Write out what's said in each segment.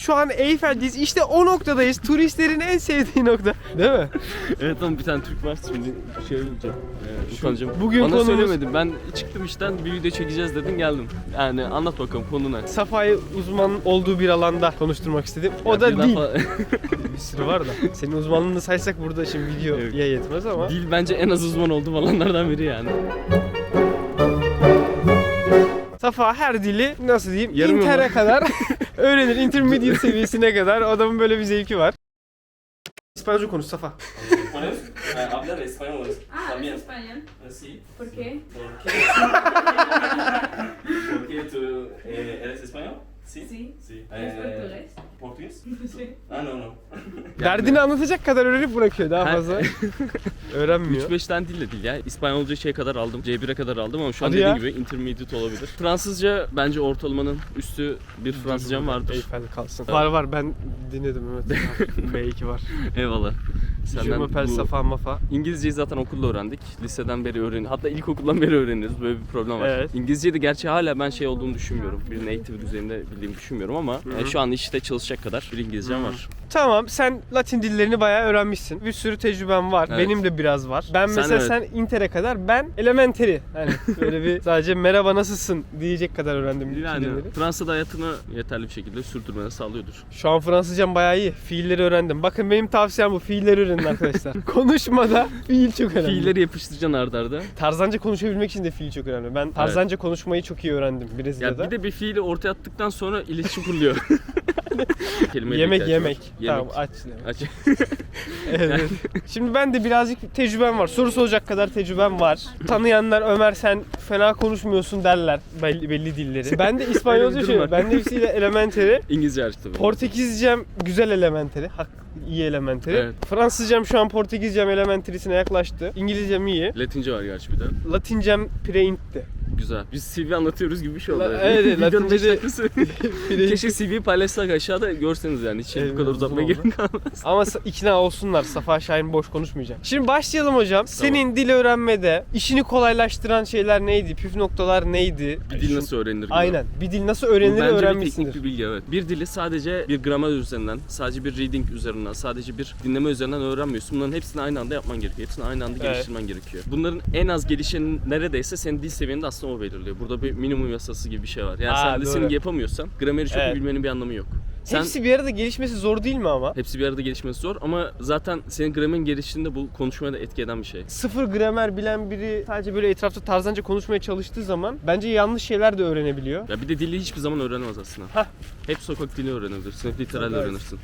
Şu an Eyfel'deyiz. İşte o noktadayız. Turistlerin en sevdiği nokta. Değil mi? Evet ama bir tane Türk var şimdi şey olacak. Ee, utanacağım. bugün Bana konumuz- söylemedim. Ben çıktım işten bir video çekeceğiz dedin geldim. Yani anlat bakalım konu ne? Uzman olduğu bir alanda konuşturmak istedim. O Ya da dil. Bir sürü var da. Senin uzmanlığını saysak burada şimdi videoya Evet. yetmez ama. Dil bence en az uzman olduğum alanlardan biri yani. Safa her dili nasıl diyeyim Yarım inter'e kadar öğrenir. Intermediate seviyesine kadar adamın böyle bir zevki var. İspanyolca konuş Safa. Hablar español. Ah, ¿eres español? Sí. ¿Por qué? ¿Por qué? Porque tú eh, eres español? Sí. Sí. Sí. ¿Eres portugués? Portugués? Sí. Ah no no. Derdini anlatacak kadar öğrenip bırakıyor daha Ha. fazla. Öğrenmiyor. 3-5 tane dil de değil ya. İspanyolca şey kadar aldım. C1'e kadar aldım ama şu an Hadi dediğim ya. gibi intermediate olabilir. Fransızca bence ortalamanın üstü bir Fransızcam vardır. Eyfel kalsın. Var var ben dinledim evet. B2 var. Eyvallah. M'appelle bu- Safa Mafa. İngilizceyi zaten okulda öğrendik. Liseden beri öğren. Hatta ilkokuldan beri öğreniyoruz. Böyle bir problem var. Evet. İngilizceyi de gerçi hala ben şey olduğunu düşünmüyorum. Bir native düzeyinde bildiğimi düşünmüyorum ama e, şu an işte çalışacak kadar bir İngilizcem var. Tamam sen Latin dillerini bayağı öğrenmişsin. Bir sürü tecrüben var. Evet. Benim de biraz var. Ben Sen mesela evet. sen Inter'e kadar ben elementary. Hani böyle bir sadece merhaba nasılsın diyecek kadar öğrendim Yani kelimeleri. Fransa'da hayatını yeterli bir şekilde sürdürmeni sağlıyordur. Şu an Fransızcam bayağı iyi. Fiilleri öğrendim. Bakın benim tavsiyem bu. Fiilleri öğrenin arkadaşlar. Konuşmada fiil çok önemli. Fiilleri yapıştıracaksın arda arda. Tarzanca konuşabilmek için de fiil çok önemli. Ben tarzanca konuşmayı çok iyi öğrendim Brezilya'da. Ya bir de bir fiili ortaya attıktan sonra iletişim kuruluyor. Yemek var. yemek. Tamam aç. demek. Aç. Evet. Şimdi ben de birazcık tecrübem var. Soru soracak kadar tecrübem var. Tanıyanlar Ömer sen fena konuşmuyorsun derler belli, belli dilleri. Ben de İspanyolca Öyle bir durum şöyle. var. Ben de hepsiyle elementary. İngilizce hariç tabii. Portekizcem güzel elementary. Hak, iyi elementary. Evet. Fransızcam şu an Portekizcem elementary'sine yaklaştı. İngilizcem iyi. Latince var gerçi bir de. Latincem preintti. Güzel. Biz CV anlatıyoruz gibi bir şey oldu. La- evet, evet, Videonun Latince beş de- dakikası. Keşke CV paylaşsak aşağıda görseniz yani. Hiç Evet, bu kadar uzatmaya gerek kalmaz. Ama ikna olsunlar. Safa Şahin boş konuşmayacak. Şimdi başlayalım hocam. Senin dil öğrenmede işini kolaylaştıran şeyler neydi? Püf noktalar neydi? Bir dil nasıl öğrenilir? Aynen. Bir dil nasıl öğrenilir bence öğrenmişsindir. teknik bir bilgi evet. Bir dili sadece bir gramer üzerinden, sadece bir reading üzerinden, sadece bir dinleme üzerinden öğrenmiyorsun. Bunların hepsini aynı anda yapman gerekiyor. Hepsini aynı anda Evet. geliştirmen gerekiyor. Bunların en az gelişeni neredeyse senin dil seviyeni de aslında o belirliyor. Burada bir minimum yasası gibi bir şey var. Yani Aa, sen doğru. listening yapamıyorsan grameri çok iyi Evet. bilmenin bir anlamı yok. Sen Hepsi bir arada gelişmesi zor değil mi ama? hepsi bir arada gelişmesi zor ama zaten senin gramerin geliştiğinde bu konuşmaya da etki eden bir şey. Sıfır gramer bilen biri sadece böyle etrafta tarzanca konuşmaya çalıştığı zaman bence yanlış şeyler de öğrenebiliyor. Ya bir de dili hiçbir zaman öğrenemez aslında. Hah. Hep sokak dili öğrenebilir. Sınıf literal öğrenirsin.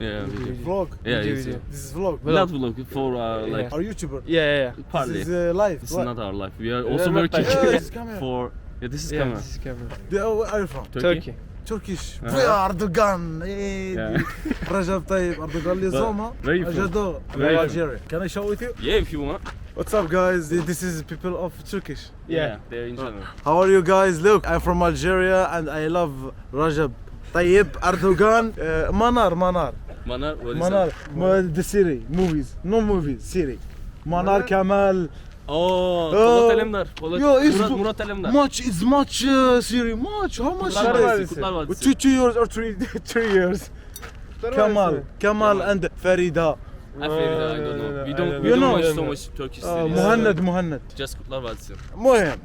Yeah, video. Vlog. Yeah, Video, it's, video. This is vlog. Not vlog for uh, like Are YouTuber? Yeah, yeah, yeah. partly. This is uh, live. This is What? not our life. We are also not working like- Yeah, this is camera. for. Yeah, this is Yeah, camera. this is camera. The- where are you from? Turkey. Turkey. Turkish. Uh-huh. We are Erdogan. Hey, Yeah. Rajab Tayyip Erdogan Lizoma. where you from? Ajado. Where you from? Algeria. Can I show with you? Yeah, if you want. What's up, guys? This is people of Turkish. Yeah. they're in general. How are you guys? Look, I'm from Algeria and I love Rajab Tayyip Erdogan. Uh, Manar, Manar. Manar, what is Manar. that? Ma- The city, movies. No movies, city. Manar Kemal. Oh, Oh. Polat Alemdar. Polat, Yo, it's Murat, bu- Murat Alemdar. Much is much uh, series. Much. How much? Kurtlar is it? Vadisi, Vadisi. two, two years or three, three years. Kemal, Kemal and feel it, I don't know. We don't, don't we know. don't You watch know. so much Turkish Uh, series. Muhannad, Muhannad. Just Kurtlar Vadisi. Muhim.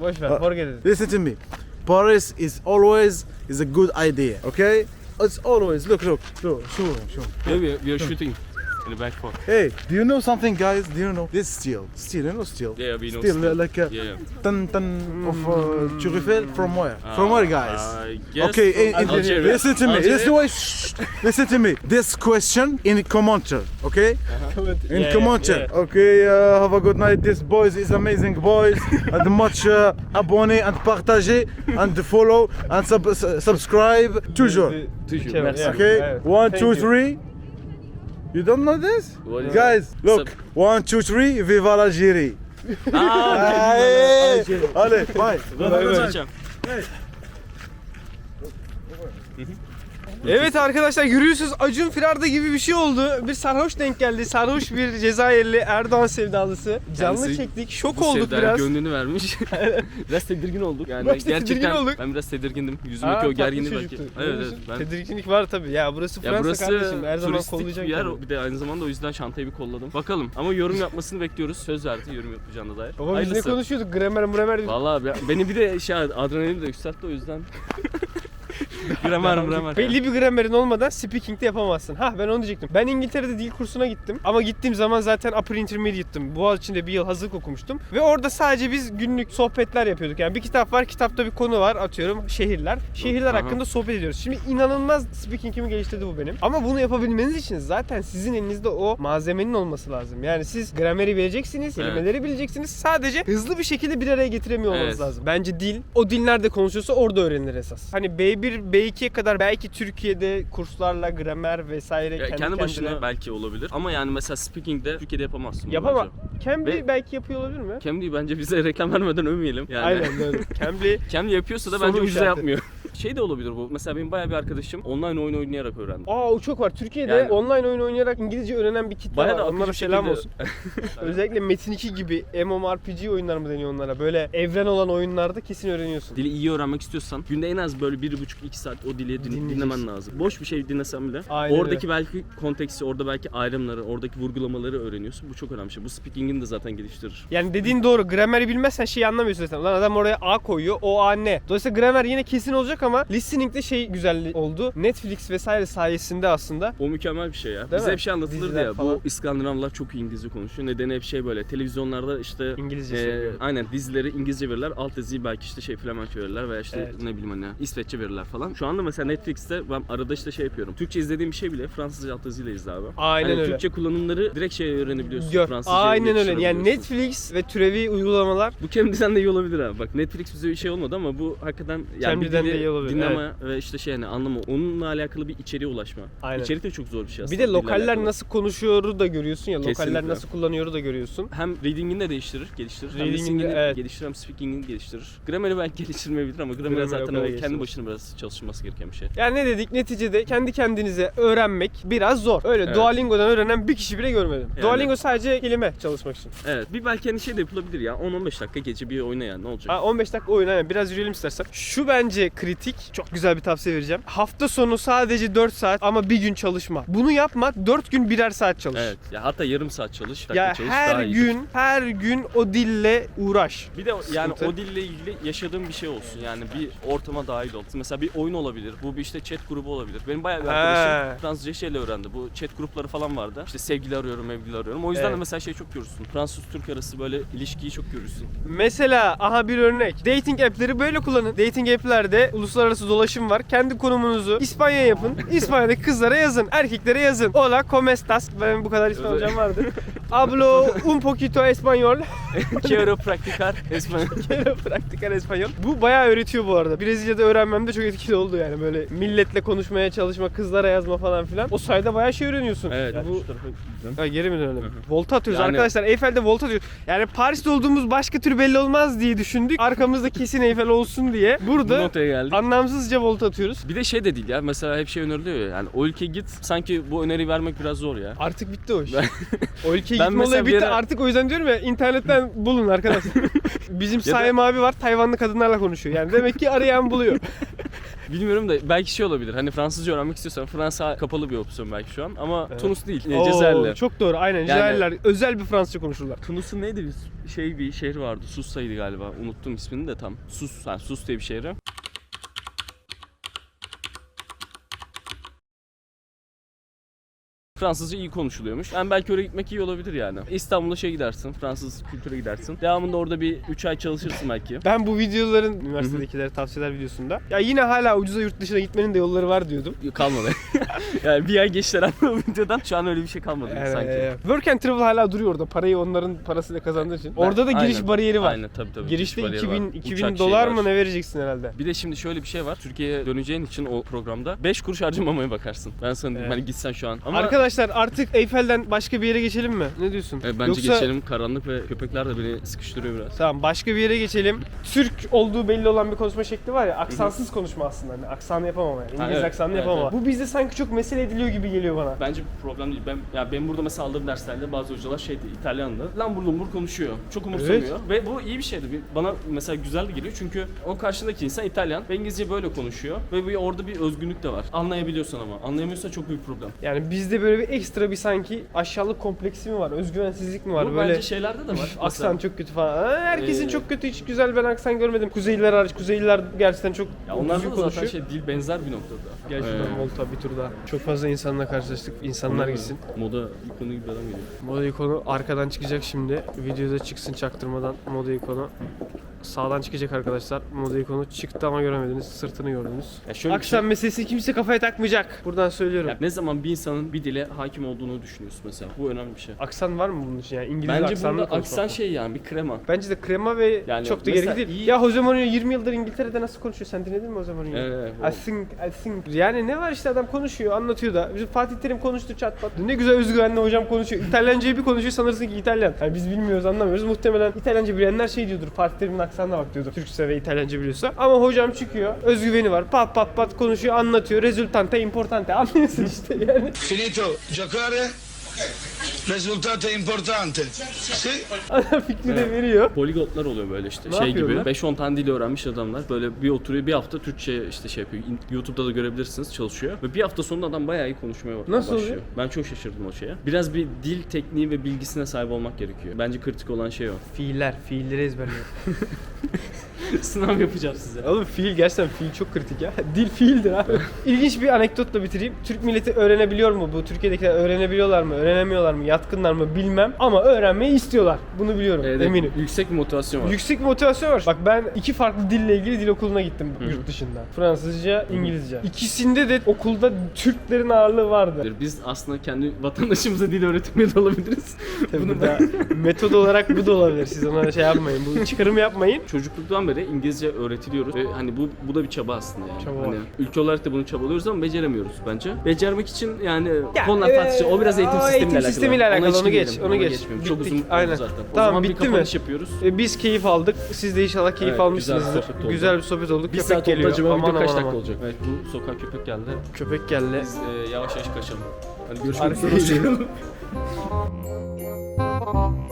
Boş ver, Uh, forget it. Listen to me. Paris is always is a good idea. Okay? It's always look, look, look. Him, show. Yeah, we, we are shooting in the back for. Hey, do you know something, guys? Do you know this steel? Steel, you know steel. Yeah, we know. Steel, still. uh, like a Yeah, yeah. ton ton of uh, Turifel from where? from where, guys? I guess Okay, from in- in- listen to me. Algeria? Listen, wait, shh, listen to me. This question in commenter, okay? In Yeah, commenter. yeah. Okay, uh, have a good night. This boys is amazing boys. and much uh, abonner and partager and follow and sub- subscribe toujours. Toujours. Merci. Okay, Evet. one, Thank two, you. three. You don't know this? What is Guys, look. One, two, three. Viva l'Algérie. Ah, okay. Allez, bye. Good, good. Hey. Evet arkadaşlar görüyorsunuz Acun Firarda gibi bir şey oldu. Bir sarhoş denk geldi. Sarhoş bir Cezayirli Erdoğan sevdalısı. Canlı Kendisi çektik. Şok Bu olduk sevdaya biraz. gönlünü vermiş. biraz tedirgin olduk yani. Biraz tedirgin Gerçekten olduk. ben biraz tedirgindim. Aa, Yüzümdeki o tatlı gerginliği belki. çocuktu. Evet evet. Ben... Tedirginlik var tabii. Ya burası Ya Fransa burası kardeşim. Her zaman turistik kollayacak. bir yer. tabii. Bir de aynı zamanda o yüzden çantayı bir kolladım. Bakalım. Ama yorum yapmasını bekliyoruz. Söz verdi yorum yapacağına dair. Baba biz ne Hayırlısı. konuşuyorduk? Gramer mremer. Vallahi be- beni bir de şey adrenalin de yükseltti o yüzden. gramer gramer. Belli bir gramerin olmadan speaking de yapamazsın. Ha ben onu diyecektim. Ben İngiltere'de dil kursuna gittim. Ama gittiğim zaman zaten upper intermediate'tım. Boğaziçi'nde bir yıl hazırlık okumuştum. Ve orada sadece biz günlük sohbetler yapıyorduk. Yani bir kitap var, kitapta bir konu var. Atıyorum şehirler. Şehirler Aha. hakkında sohbet ediyoruz. Şimdi inanılmaz speaking'imi geliştirdi bu benim. Ama bunu yapabilmeniz için zaten sizin elinizde o malzemenin olması lazım. Yani siz grameri bileceksiniz, Evet. kelimeleri bileceksiniz. Sadece hızlı bir şekilde bir araya getiremiyor olmanız Evet. lazım. Bence dil, o dil nerede konuşuyorsa orada öğrenilir esas. Hani B1, B2'ye kadar belki Türkiye'de kurslarla gramer vesaire Ya kendi, kendi, başına kendine belki olabilir ama yani mesela speaking'de Türkiye'de yapamazsın. bunu yapama. bence. Cambly Ve- belki yapıyor olabilir mi? Cambly bence bize reklam vermeden övmeyelim. Yani Aynen öyle. Cambly Cambly yapıyorsa da Soru bence işareti. yapmıyor. şey de olabilir bu. Mesela benim bayağı bir arkadaşım online oyun oynayarak öğrendi. Aa o çok var. Türkiye'de Yani- online oyun oynayarak İngilizce öğrenen bir kitle Bayağı var. da akıcı Onlara bir selam şekilde- olsun. Özellikle Metin 2 gibi MMORPG oyunlar mı deniyor onlara? Böyle evren olan oyunlarda kesin öğreniyorsun. Dili iyi öğrenmek istiyorsan günde en az böyle bir buçuk iki saat o dili din- Dinleyeceksin. dinlemen lazım. Boş bir şey dinlesen bile Aynen oradaki belki konteksti, orada belki ayrımları, oradaki vurgulamaları öğreniyorsun. Bu çok önemli bir şey. Bu speaking'ini de zaten geliştirir. Yani dediğin doğru. Grameri bilmezsen şeyi anlamıyorsun zaten. Lan adam oraya A koyuyor. O A ne? Dolayısıyla gramer yine kesin olacak ama listening'de şey güzel oldu. Netflix vesaire sayesinde aslında O mükemmel bir şey ya. Değil Bize mi? hep şey anlatılırdı Diziler ya. falan. Bu İskandinavlar çok iyi İngilizce konuşuyor. Nedeni hep şey böyle. Televizyonlarda işte İngilizce e, söylüyor. aynen dizileri İngilizce verirler. Alt diziyi belki işte şey Flemençe verirler veya işte Evet. ne bileyim hani İsveççe verirler falan. Şu anda mesela Netflix'te ben arada işte şey yapıyorum. Türkçe izlediğim bir şey bile Fransızca alt diziyle izle abi. Aynen Hani öyle. Türkçe kullanımları direkt şey öğrenebiliyorsun. Gör. Fransızca Aynen öyle. Yani yetiştirebiliyorsun. Netflix ve türevi uygulamalar Bu Cambly'den de iyi olabilir abi. Bak Netflix bize bir şey olmadı ama bu hakikaten yani bir Cambly'den de dili iyi olabilir, dinleme ve işte şey hani anlama. Onunla alakalı bir içeriğe ulaşma. Aynen. İçerik de çok zor bir şey bir aslında. de dille lokaller nasıl konuşuyoru da görüyorsun ya. Lokaller Kesinlikle. nasıl kullanıyoru da görüyorsun. hem reading'ini de değiştirir, geliştirir. Hem Reading'ini, listening'ini evet. geliştirir hem speaking'ini geliştirir. Grammar'i belki geliştirmeyebilir ama gramer Gramer zaten kendi geliştirmez. başına biraz çalışılması gereken bir şey. Yani ne dedik? Neticede kendi kendinize öğrenmek biraz zor. Öyle Evet. Duolingo'dan öğrenen bir kişi bile görmedim. Yani- Duolingo sadece kelime çalışmak için. Evet. Bir belki hani şey de yapılabilir ya. 10-15 dakika gece bir oyna yani ne olacak? Ha, 15 dakika oyun aynen biraz yürüyelim istersen. Şu bence kritik. Çok güzel bir tavsiye vereceğim. Hafta sonu sadece 4 saat ama bir gün çalışma. Bunu yapmak 4 gün birer saat çalış. Evet. Ya hatta yarım saat çalış, Ya çalış her daha iyi. gün her gün o dille uğraş. Bir de yani Sıkıntı. o dille ilgili yaşadığım bir şey olsun. Yani bir ortama dahil ol. Mesela bir oyun olabilir. Bu bir işte chat grubu olabilir. Benim bayağı bir He. arkadaşım Fransızca şeyle öğrendi. Bu chat grupları falan vardı. İşte sevgili arıyorum, evgili arıyorum. O yüzden Evet. de mesela şey çok görürsün. Fransız-Türk arası böyle ilişkiyi çok görürsün. Mesela aha bir örnek. Dating app'leri böyle kullanın. Dating app'lerde uluslararası dolaşım var. Kendi konumunuzu İspanya yapın. İspanya'daki kızlara yazın. Erkeklere yazın. Hola, ¿cómo estás? Ben bu kadar İspanyolcam vardı. Hablo un poquito español. Quiero practicar español. Quiero practicar español. Bu bayağı öğretiyor bu arada. Brezilya'da öğrenmem de çok etkili oldu yani. Böyle milletle konuşmaya çalışma, kızlara yazma falan filan. O sayede bayağı şey öğreniyorsun. Evet. Yani bu bu. Ha, geri mi dönelim? Volta atıyoruz Yani- arkadaşlar. Eyfel'de volta atıyoruz. Yani Paris'te olduğumuz başka tür belli olmaz diye düşündük. Arkamızda kesin Eyfel olsun diye. Bu Burada noktaya geldik. Anlamsızca volta atıyoruz. Bir de şey de değil ya mesela hep şey öneriliyor ya yani o ülkeye git sanki bu öneriyi vermek biraz zor ya. Artık bitti o iş. Ben- o ülkeye Ben gitme mesela olayı bir bitti. yere- Artık o yüzden diyorum ya internetten bulun arkadaşlar. Bizim Ya da- abi var Tayvanlı kadınlarla konuşuyor. Yani demek ki arayan buluyor. Bilmiyorum da belki şey olabilir hani Fransızca öğrenmek istiyorsan Fransa kapalı bir opsiyon belki şu an ama Evet. Tunus değil Oo, Cezayirli. Çok doğru aynen. Cezayirliler özel bir Fransızca konuşurlar. Tunus'un neydi bir şey bir şehri vardı Sussa'ydı galiba unuttum ismini de tam. Sus, ha, Sus diye bir şehri. Fransızca iyi konuşuluyormuş. Yani belki oraya gitmek iyi olabilir yani. İstanbul'a şey gidersin, Fransız kültüre gidersin. Devamında orada bir 3 ay çalışırsın belki. Ben bu videoların üniversitedekilere tavsiyeler videosunda ya yine hala ucuza yurt dışına gitmenin de yolları var diyordum. Kalmadı. yani bir ay geçti herhalde o videodan. Şu an öyle bir şey kalmadı Yani, sanki. Work and Travel hala duruyor orada. Parayı onların parasıyla kazandığı için. Orada da giriş Aynen. bariyeri var. Aynen tabii tabii. Girişte Giriş bariyeri 2000 var. 2000 Uçak dolar mı ne vereceksin herhalde. Bir de şimdi şöyle bir şey var. Türkiye'ye döneceğin için o programda 5 kuruş harcamamaya bakarsın. Ben sana diyeyim Evet. hani gitsen şu an. Ama Arkadaşlar artık Eyfel'den başka bir yere geçelim mi? Ne diyorsun? e, bence Yoksa- geçelim. Karanlık ve köpekler de beni sıkıştırıyor biraz. Tamam başka bir yere geçelim. Türk olduğu belli olan bir konuşma şekli var ya aksansız konuşma aslında. Hani aksanı yapamam yani. İngiliz evet, aksanı evet, yapamam. Bu bizde sanki çok mesele ediliyor gibi geliyor bana. Bence bir problem değil. Ben ya benim burada mesela aldığım derslerde bazı hocalar şeydi İtalyandı. Lambur lumbur konuşuyor. Çok umursamıyor. Ve bu iyi bir şeydi. Bana mesela güzel de geliyor çünkü o karşındaki insan İtalyan ve İngilizce böyle konuşuyor ve bir orada bir özgünlük de var. Anlayabiliyorsan ama. Anlayamıyorsan çok büyük problem. Yani bizde böyle bir ekstra bir sanki aşağılık kompleksi mi var? Özgüvensizlik mi var? bu böyle bence şeylerde de var. aksan çok kötü falan. Ha, herkesin Ee, çok kötü hiç güzel ben aksan görmedim. Kuzeyliler hariç. Kuzeyliler gerçekten çok Ya düzgün da zaten konuşuyor. şey dil benzer bir noktada. Gel şuradan Ee, Volta bir tur daha. Çok fazla insanla karşılaştık. İnsanlar gitsin. Moda ikonu gibi adam geliyor. Moda ikonu arkadan çıkacak şimdi. Videoda çıksın çaktırmadan moda ikonu. Sağdan çıkacak arkadaşlar. Moda ikonu çıktı ama göremediniz. Sırtını gördünüz. Ya şöyle bir Aksan şey- meselesi kimse kafaya takmayacak. Buradan söylüyorum. Ya ne zaman bir insanın bir dile hakim olduğunu düşünüyorsun mesela. Bu önemli bir şey. Aksan var mı bunun için yani İngiliz Bence aksanlı burada konuşmak aksan mı? şey yani bir krema. Bence de krema ve Yani çok da mesela gerekli değil. iyi- Ya Jose Mourinho 20 yıldır İngiltere'de nasıl konuşuyor? Sen dinledin mi Jose Mourinho'yu? Evet, I think, I think. Yani ne var işte adam konuşuyor, anlatıyor da. Bizim Fatih Terim konuştu çat pat. Ne güzel özgüvenli hocam konuşuyor. İtalyancayı bir konuşuyor sanırsın ki İtalyan. Yani biz bilmiyoruz, anlamıyoruz. Muhtemelen İtalyanca bilenler şey diyordur. Fatih Terim'in aksanına bak diyordur. Türkçe ve İtalyanca biliyorsa. Ama hocam çıkıyor. Özgüveni var. Pat pat pat konuşuyor, anlatıyor. Resultante importante. Anlıyorsun işte yani. Finito giocare, risultato importante. Sì? Adam fikri de veriyor. Poligotlar oluyor böyle işte. Ne şey gibi yapıyorlar? 5-10 tane dil öğrenmiş adamlar. Böyle bir oturuyor bir hafta Türkçe işte şey yapıyor. YouTube'da da görebilirsiniz çalışıyor. Ve bir hafta sonunda adam bayağı iyi konuşmaya Nasıl başlıyor. oluyor? Ben çok şaşırdım o şeye. Biraz bir dil tekniği ve bilgisine sahip olmak gerekiyor. Bence kritik olan şey o. Fiiller, fiilleri ezberliyor. Sınav yapacağım size. Oğlum fiil gerçekten fiil çok kritik ya. Dil fiildir abi. İlginç bir anekdotla bitireyim. Türk milleti öğrenebiliyor mu bu? Türkiye'dekiler öğrenebiliyorlar mı? Öğrenemiyorlar mı? Yatkınlar mı? Bilmem. Ama öğrenmeyi istiyorlar. Bunu biliyorum. Evet, Eminim. Yüksek bir motivasyon var. Yüksek bir motivasyon var. Bak ben iki farklı dille ilgili dil okuluna gittim yurt dışında. Fransızca, İngilizce. İkisinde de okulda Türklerin ağırlığı vardı. Biz aslında kendi vatandaşımıza dil öğretmeye de alabiliriz. Bunu da metod olarak bu da olabilir. Siz ona şey yapmayın. Bu çıkarım yapmayın. Çocukluktan beri İngilizce öğretiliyoruz ve hani bu bu da bir çaba aslında yani. Çaba hani ülke olarak da bunu çabalıyoruz ama beceremiyoruz bence. Becermek için yani Ya, konular e, tartışılır. O biraz eğitim o sistemiyle eğitim alakalı. sistemiyle Ona alakalı, hiç onu geç, onu ona geç. Çok Bittik, uzun oldu aynen. zaten. O Tamam, zaman bir bitti mi? kapanış yapıyoruz. E, biz keyif aldık. Siz de inşallah keyif Evet, güzel bir almışsınızdır. oldu. Güzel bir sohbet olduk. Bir Köpek saat oldu geliyor. acaba Aman kaç aman dakika olacak? Evet bu sokak köpek geldi. Köpek geldi. Biz e, yavaş yavaş kaçalım. Hadi görüşmek üzere.